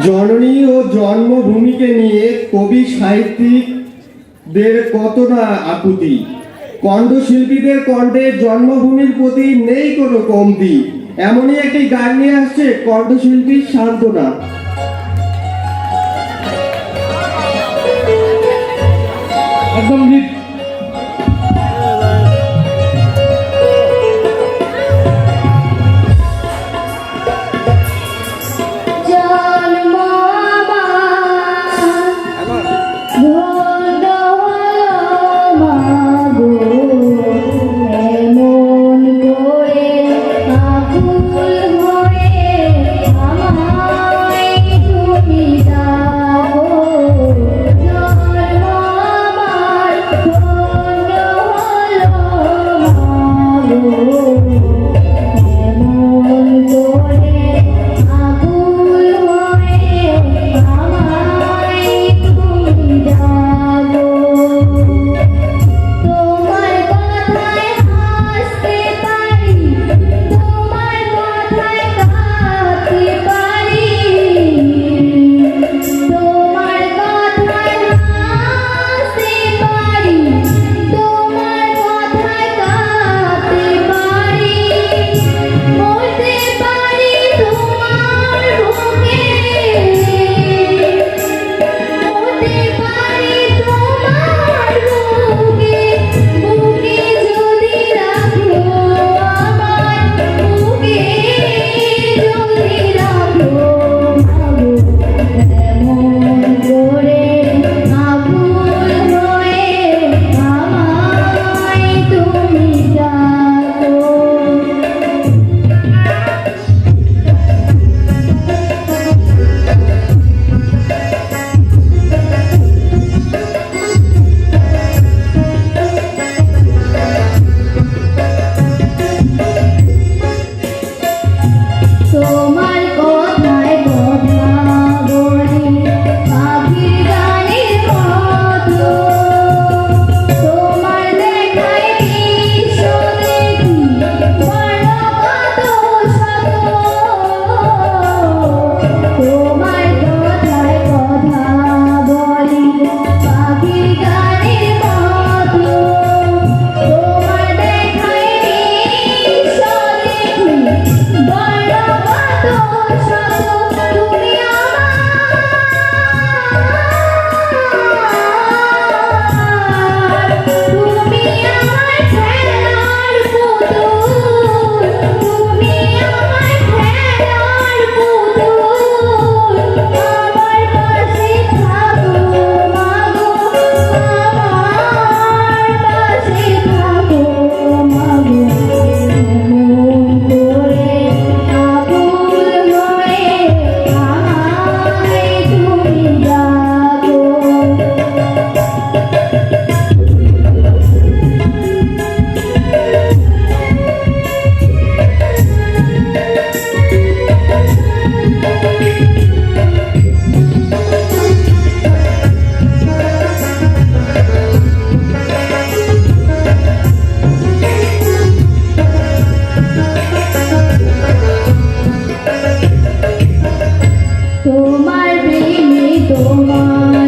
জননী ও জন্মভূমিকে নিয়ে কবি সাহিত্যিকদের কত না আকুতি? কণ্ঠশিল্পীদের কণ্ঠে জন্মভূমির প্রতি নেই কোনো কমতি। এমনই একটি গান নিয়ে আসছে কণ্ঠশিল্পী সান্ত্বনা। একদম প্রেমে তোমার।